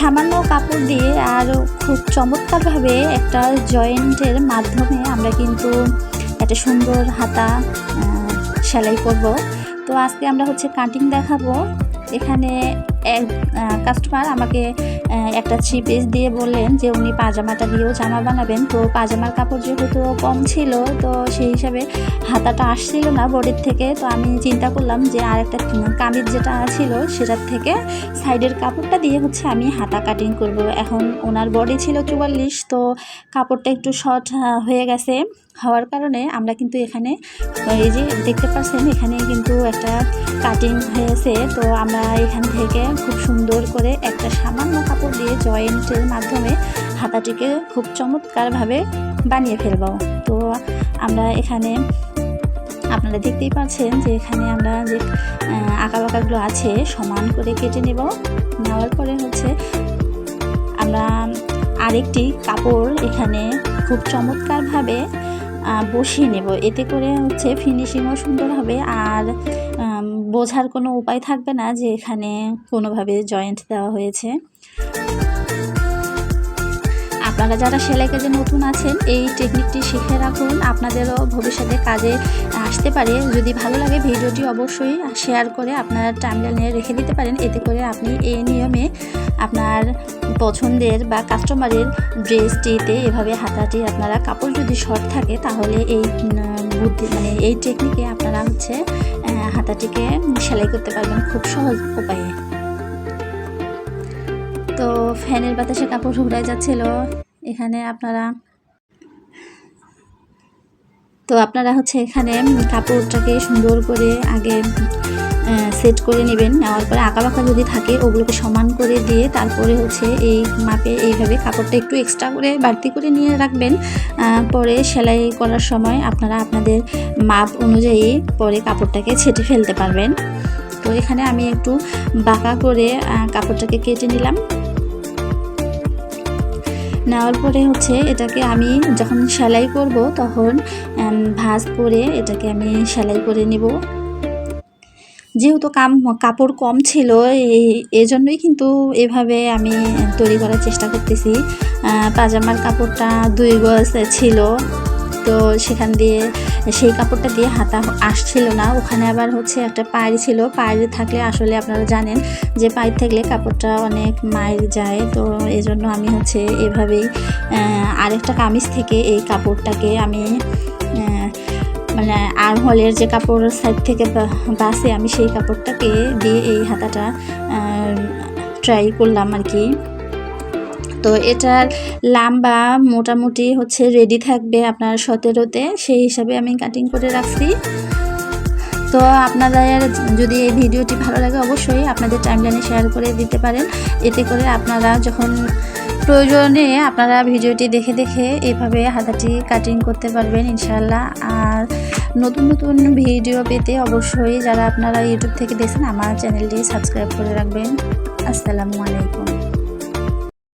সামান্য কাপড় দিয়ে আর খুব চমৎকারভাবে একটা জয়েন্টের মাধ্যমে আমরা কিন্তু একটা সুন্দর হাতা সেলাই করব। তো আজকে আমরা হচ্ছে কাটিং দেখাবো। এখানে এক কাস্টমার আমাকে একটা থ্রি পিস দিয়ে বললেন যে উনি পাজামাটা দিয়েও জামা বানাবেন। তো পাজামার কাপড় যেহেতু কম ছিল, তো সেই হিসাবে হাতাটা আসছিল না বডির থেকে। তো আমি চিন্তা করলাম যে আর একটা কামিজ যেটা ছিল সেটার থেকে সাইডের কাপড়টা দিয়ে হচ্ছে আমি হাতা কাটিং করব। এখন ওনার বডি ছিল চুয়াল্লিশ, তো কাপড়টা একটু শর্ট হয়ে গেছে। হওয়ার কারণে আমরা কিন্তু এখানে, এই যে দেখতে পাচ্ছেন, এখানে কিন্তু একটা কাটিং হয়েছে। তো আমরা এখান থেকে খুব সুন্দর করে একটা সামান্য কাপড় দিয়ে জয়েন্টের মাধ্যমে হাতাটিকে খুব চমৎকারভাবে বানিয়ে ফেলব। তো আমরা এখানে, আপনারা দেখতেই পাচ্ছেন যে এখানে আমরা যে আঁকা বাঁকাগুলো আছে, সমান করে কেটে নেব। নেওয়ার পরে হচ্ছে আমরা আরেকটি কাপড় এখানে খুব চমৎকারভাবে বসিয়ে নেব। এতে করে হচ্ছে ফিনিশিংও সুন্দর হবে। আর বোঝার কোনো উপায় থাকবে না যে এখানে কোনোভাবে জয়েন্ট দেওয়া হয়েছে। আপনারা যারা সেলাই কাজে নতুন আছেন, এই টেকনিকটি শিখে রাখুন। আপনাদেরও ভবিষ্যতে কাজে আসতে পারে। যদি ভালো লাগে ভিডিওটি অবশ্যই শেয়ার করে আপনার টাইমলাইনে রেখে দিতে পারেন। এতে করে আপনি এই নিয়মে আপনার পছন্দের বা কাস্টমারের ড্রেসটিতে এভাবে হাতাটি আপনারা কাপড় যদি শর্ট থাকে, তাহলে এই বুদ্ধি মানে এই টেকনিকে আপনারা হচ্ছে হাতাটিকে সেলাই করতে পারবেন খুব সহজ উপায়ে। তো ফ্যানের বাতাসে কাপড় উড়াই যাচ্ছিল। এখানে আপনারা, তো আপনারা হচ্ছে এখানে কাপড়টাকে সুন্দর করে আগে সেট করে নেবেন। নেওয়ার পরে আঁকা বাঁকা যদি থাকে, ওগুলোকে সমান করে দিয়ে তারপরে হচ্ছে এই মাপে এইভাবে কাপড়টা একটু এক্সট্রা করে বাড়তি করে নিয়ে রাখবেন। পরে সেলাই করার সময় আপনারা আপনাদের মাপ অনুযায়ী পরে কাপড়টাকে ছেটে ফেলতে পারবেন। তো এখানে আমি একটু বাঁকা করে কাপড়টাকে কেটে নিলাম। নেওয়ার পরে হচ্ছে এটাকে আমি যখন সেলাই করব, তখন ভাঁজ করে এটাকে আমি সেলাই করে নিব। যেহেতু কাম, কাপড় কম ছিল, এই, এজন্যই কিন্তু এভাবে আমি তৈরি করার চেষ্টা করতেছি। পাজামার কাপড়টা দুই গজ ছিল, তো সেখান দিয়ে সেই কাপড়টা দিয়ে হাতা আসছিল না। ওখানে আবার হচ্ছে একটা পায়ের ছিল। পায়ের থাকলে আসলে আপনারা জানেন যে পায়ের থাকলে কাপড়টা অনেক মায়ের যায়, তো এই জন্য আমি হচ্ছে এভাবেই আরেকটা কামিজ থেকে এই কাপড়টাকে আমি মানে আর হলের যে কাপড় সাইড থেকে বাসে আমি সেই কাপড়টাকে দিয়ে এই হাতাটা ট্রাই করলাম আর কি। তো এটার লাম্বা মোটামুটি হচ্ছে রেডি থাকবে আপনার সতেরোতে। সেই হিসাবে আমি কাটিং করে রাখছি। তো আপনাদের যদি এই ভিডিওটি ভালো লাগে অবশ্যই আপনাদের টাইমলাইনে শেয়ার করে দিতে পারেন। এতে করে আপনারা যখন প্রয়োজনে আপনারা ভিডিওটি দেখে দেখে এভাবে হাতাটি কাটিং করতে পারবেন ইনশাল্লাহ আর নতুন নতুন ভিডিও পেতে অবশ্যই যারা আপনারা ইউটিউব থেকে দেখছেন আমার চ্যানেলটি সাবস্ক্রাইব করে রাখবেন। আসসালামু আলাইকুম।